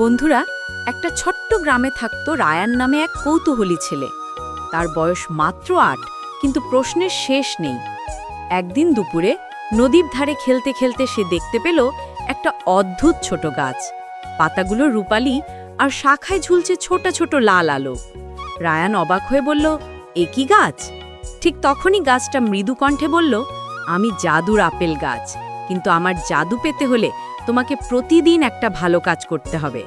বন্ধুরা, একটা ছোট্ট গ্রামে থাকতো রায়ান নামে এক কৌতূহলী ছেলে। তার বয়স মাত্র আট, কিন্তু প্রশ্নের শেষ নেই। একদিন দুপুরে নদীর ধারে খেলতে খেলতে সে দেখতে পেল একটা অদ্ভুত ছোট গাছ। পাতাগুলো রূপালি আর শাখায় ঝুলছে ছোট ছোট লাল আলো। রায়ান অবাক হয়ে বলল, এ কি গাছ? ঠিক তখনই গাছটা মৃদু কণ্ঠে বলল, আমি জাদুর আপেল গাছ। কিন্তু আমার জাদু পেতে হলে তোমাকে প্রতিদিন একটা ভালো কাজ করতে হবে।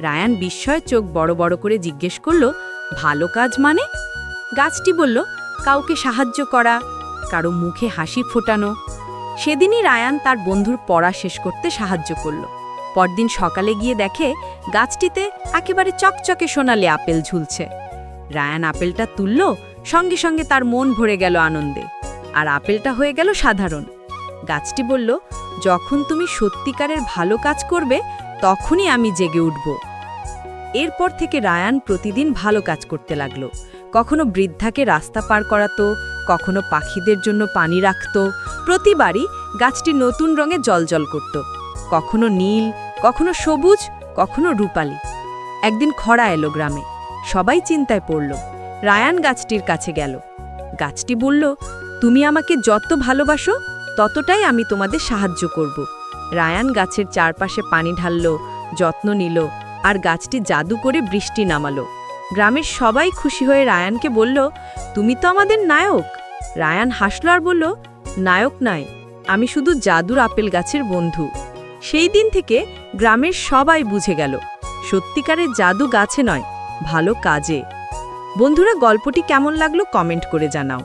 রায়ান বিস্ময়ে চোখ বড় বড় করে জিজ্ঞেস করল, ভালো কাজ মানে? গাছটি বলল, কাউকে সাহায্য করা, কারও মুখে হাসি ফোটানো। সেদিনই রায়ান তার বন্ধুর পড়া শেষ করতে সাহায্য করল। পরদিন সকালে গিয়ে দেখে গাছটিতে একেবারে চকচকে সোনালি আপেল ঝুলছে। রায়ান আপেলটা তুলল, সঙ্গে সঙ্গে তার মন ভরে গেল আনন্দে। আর আপেলটা হয়ে গেল সাধারণ। গাছটি বলল, যখন তুমি সত্যিকারের ভালো কাজ করবে, তখনই আমি জেগে উঠব। এরপর থেকে রায়ান প্রতিদিন ভালো কাজ করতে লাগল। কখনো বৃদ্ধাকে রাস্তা পার করাতো, কখনো পাখিদের জন্য পানি রাখত, প্রতিবারই গাছটি নতুন রঙে জলজল করত। কখনো নীল, কখনো সবুজ, কখনো রূপালি। একদিন খরা এলো গ্রামে। সবাই চিন্তায় পড়ল। রায়ান গাছটির কাছে গেল। গাছটি বলল, তুমি আমাকে যত ভালোবাসো ততটাই আমি তোমাদের সাহায্য করব। রায়ান গাছের চারপাশে পানি ঢালল, যত্ন নিল আর গাছটি জাদু করে বৃষ্টি নামালো। গ্রামের সবাই খুশি হয়ে রায়ানকে বলল, তুমি তো আমাদের নায়ক। রায়ান হাসল আর বলল, নায়ক নয় আমি শুধু জাদুর আপেল গাছের বন্ধু। সেই দিন থেকে গ্রামের সবাই বুঝে গেল, সত্যিকারের জাদু গাছে নয়, ভালো কাজে। বন্ধুরা, গল্পটি কেমন লাগল কমেন্ট করে জানাও।